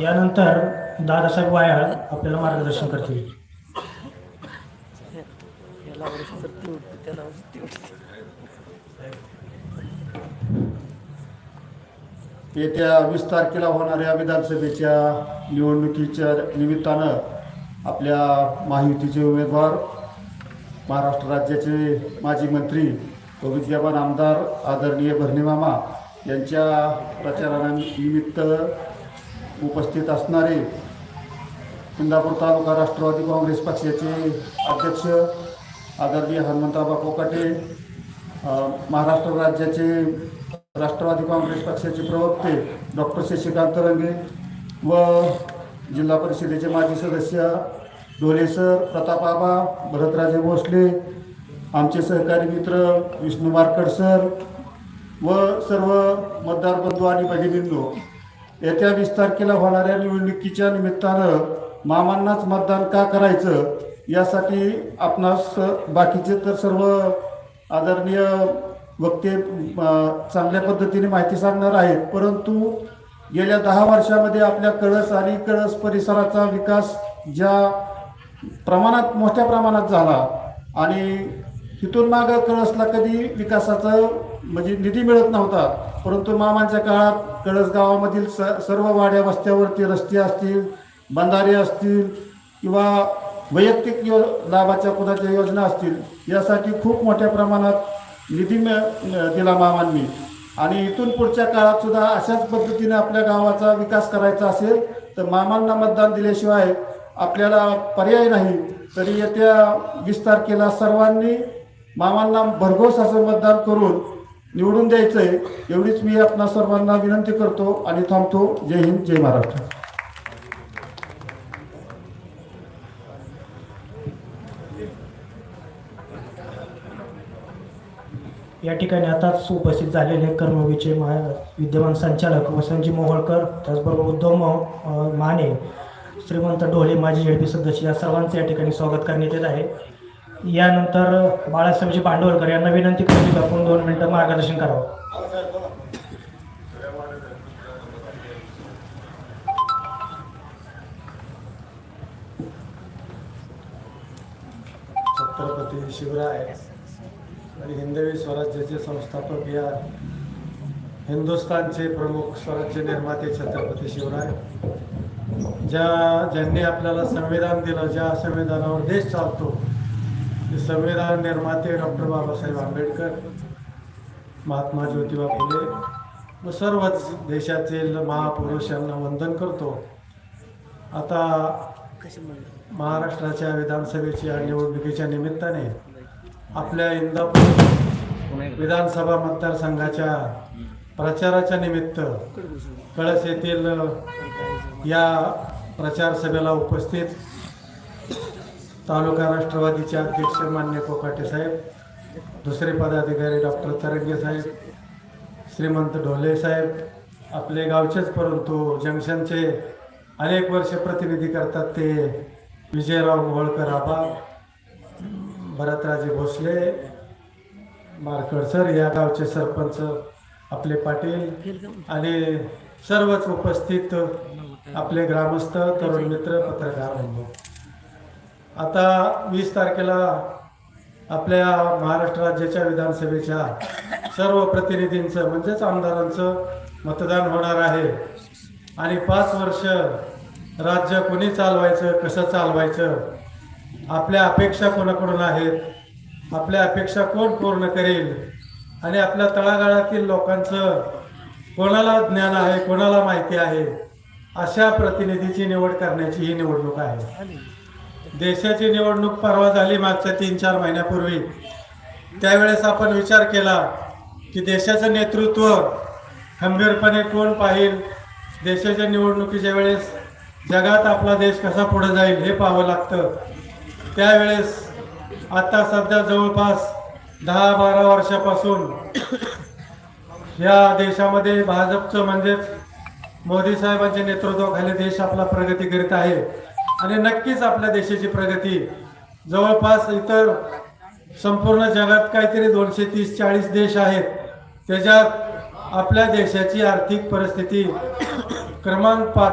यानंतर दादासाहेब वायाळ आपल्याला मार्गदर्शन करतील. येत्या वीस तारखेला होणाऱ्या विधानसभेच्या निवडणुकीच्या निमित्तानं आपल्या महायुतीचे उमेदवार महाराष्ट्र राज्याचे माजी मंत्री व विद्यमान आमदार आदरणीय भरणेमामा यांच्या प्रचारानिमित्त उपस्थित असणारे इंदापूर तालुका राष्ट्रवादी काँग्रेस पक्षाचे अध्यक्ष आदरणीय हनुमंतराबा कोकाटे महाराष्ट्र राज्याचे राष्ट्रवादी काँग्रेस पक्षाचे प्रवक्ते डॉक्टर शशिकांत रंगे व जिल्हा परिषदेचे माजी सदस्य ढोले सर प्रताप भरतराजे भोसले आमचे सहकारी मित्र विष्णू मारकड सर व सर्व मतदार बंधू आणि भगिनींनो येत्या वीस तारखेला होणाऱ्या निवडणुकीच्या निमित्तानं मामांनाच मतदान का करायचं यासाठी आपणास बाकीचे तर सर्व आदरणीय वक्ते चांगल्या पद्धतीने माहिती सांगणार आहेत. परंतु गेल्या दहा वर्षामध्ये आपल्या कळस आणि कळस परिसराचा विकास ज्या प्रमाणात मोठ्या प्रमाणात झाला आणि तिथून मागं कळसला कधी विकासाचा म्हणजे निधी मिळत नव्हता. परंतु मामांच्या काळात कळस गावामधील स सर्व वाड्या वस्त्यावरती रस्ते असतील बंधारे असतील किंवा वैयक्तिक यो लाभाच्या कुणाच्या योजना असतील यासाठी खूप मोठ्या प्रमाणात निधी मिळ दिला मामांनी. आणि इथून पुढच्या काळात सुद्धा अशाच पद्धतीने आपल्या गावाचा विकास करायचा असेल तर मामांना मतदान दिल्याशिवाय आपल्याला पर्याय नाही. तरी येत्या वीस तारखेला सर्वांनी मामांना भरघोस असं मतदान करून निवडून द्यायचं आहे एवढीच मी आपणा सर्वांना विनंती करतो आणि थांबतो. जय हिंद जय महाराष्ट्र. या ठिकाणी आताच उपस्थित झालेले कर्मवीचे महा विद्यमान संचालक वसंतजी मोहोळकर त्याचबरोबर उद्धव माने श्रीमंत ढोले माजी झेडपी सदस्य या सर्वांचे या ठिकाणी स्वागत करण्यात येत आहे. यानंतर बाळासाहेबजी भांडवलकर यांना विनंती करतो की आपण दोन मिनिटं मार्गदर्शन करावं. छत्रपती शिवराय आणि हिंदवी स्वराज्याचे संस्थापक या हिंदुस्थानचे प्रमुख स्वराज्य निर्माते छत्रपती शिवराय ज्या ज्यांनी आपल्याला संविधान दिलं ज्या संविधानावर देश चालतो संविधान निर्माते डॉक्टर बाबासाहेब आंबेडकर महात्मा ज्योतिबा फुले व सर्वच देशातील महापुरुषांना वंदन करतो. आता महाराष्ट्राच्या विधानसभेच्या निवडणुकीच्या निमित्ताने आपल्या इंदापूर विधानसभा मतदारसंघाच्या प्रचाराच्या निमित्त कळस येथील या प्रचार सभेला उपस्थित तालुका राष्ट्रवादीचे अध्यक्ष मान्य कोकाटे साहेब दुसरे पदाधिकारी डॉक्टर तरंगे साहेब श्रीमंत ढोले साहेब आपले गावचेच परंतु जंक्शनचे अनेक वर्ष प्रतिनिधी करतात ते विजयराव मोहोळकर आबा भरतराजे भोसले मारकड सर या गावचे सरपंच आपले पाटील आणि सर्वच उपस्थित आपले ग्रामस्थ तरुण मित्र पत्रकार बंधू. आता वीस तारखेला आपल्या महाराष्ट्र राज्याच्या विधानसभेच्या सर्व प्रतिनिधींचं म्हणजेच आमदारांचं मतदान होणार आहे. आणि पाच वर्ष राज्य कोणी चालवायचं कसं चालवायचं आपल्या अपेक्षा कोणाकडून आहेत आपल्या अपेक्षा कोण पूर्ण करेल आणि आपल्या तळागाळातील लोकांचं कोणाला ज्ञान आहे कोणाला माहिती आहे अशा प्रतिनिधीची निवड करण्याची ही निवडणूक आहे. देशाची निवडणूक परवा झाली मागच्या तीन चार महिन्यापूर्वी. त्यावेळेस आपण विचार केला की देशाचं नेतृत्व खंबीरपणे कोण पाहिल? देशाच्या निवडणुकीच्या वेळेस जगात आपला देश कसा पुढे जाईल हे पाहावं लागतं. त्यावेळेस आता सध्या जवळपास दहा बारा वर्षापासून या देशामध्ये भाजपचं म्हणजेच मोदी साहेबांच्या नेतृत्वाखाली देश आपला प्रगती करीत आहे. आणि नक्कीच आपल्या देशाची प्रगती जवळपास इतर संपूर्ण जगात काहीतरी दोनशे तीस चाळीस देश आहेत. त्याच्यात आपल्या देशाची आर्थिक परिस्थिती क्रमांक पाच